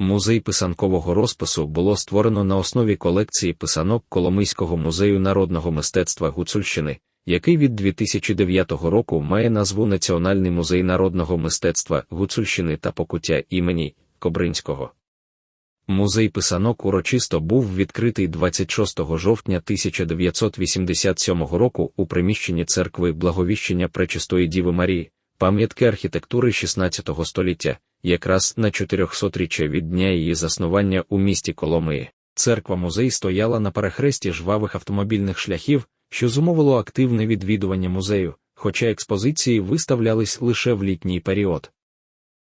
Музей писанкового розпису було створено на основі колекції писанок Коломийського музею народного мистецтва Гуцульщини, який від 2009 року має назву Національний музей народного мистецтва Гуцульщини та Покуття імені Кобринського. Музей писанок урочисто був відкритий 26 жовтня 1987 року у приміщенні церкви Благовіщення Пречистої Діви Марії, пам'ятки архітектури 16 століття, якраз на 400-річчя від дня її заснування у місті Коломиї. Церква-музей стояла на перехресті жвавих автомобільних шляхів, що зумовило активне відвідування музею, хоча експозиції виставлялись лише в літній період.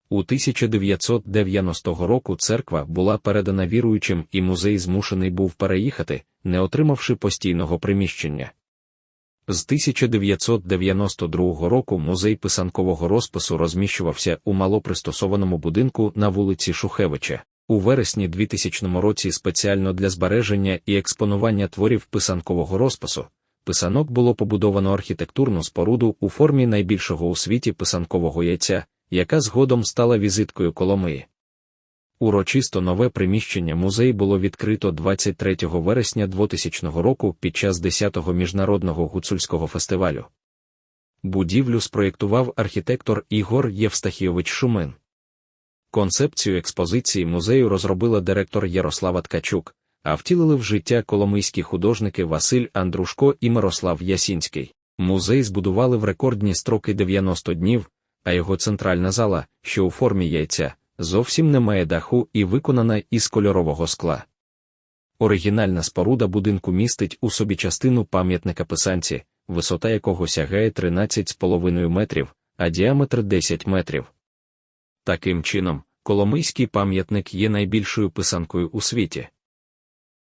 У 1990 року церква була передана віруючим і музей змушений був переїхати, не отримавши постійного приміщення. З 1992 року музей писанкового розпису розміщувався у малопристосованому будинку на вулиці Шухевича. У вересні 2000 році спеціально для збереження і експонування творів писанкового розпису. Писанок було побудовано архітектурну споруду у формі найбільшого у світі писанкового яйця, яка згодом стала візиткою Коломиї. Урочисто нове приміщення музей було відкрито 23 вересня 2000 року під час 10-го міжнародного гуцульського фестивалю. Будівлю спроєктував архітектор Ігор Євстахійович Шумин. Концепцію експозиції музею розробила директор Ярослава Ткачук, а втілили в життя коломийські художники Василь Андрушко і Мирослав Ясінський. Музей збудували в рекордні строки 90 днів, а його центральна зала, що у формі яйця, зовсім не має даху і виконана із кольорового скла. Оригінальна споруда будинку містить у собі частину пам'ятника писанці, висота якого сягає 13,5 метрів, а діаметр 10 метрів. Таким чином, Коломийський пам'ятник є найбільшою писанкою у світі.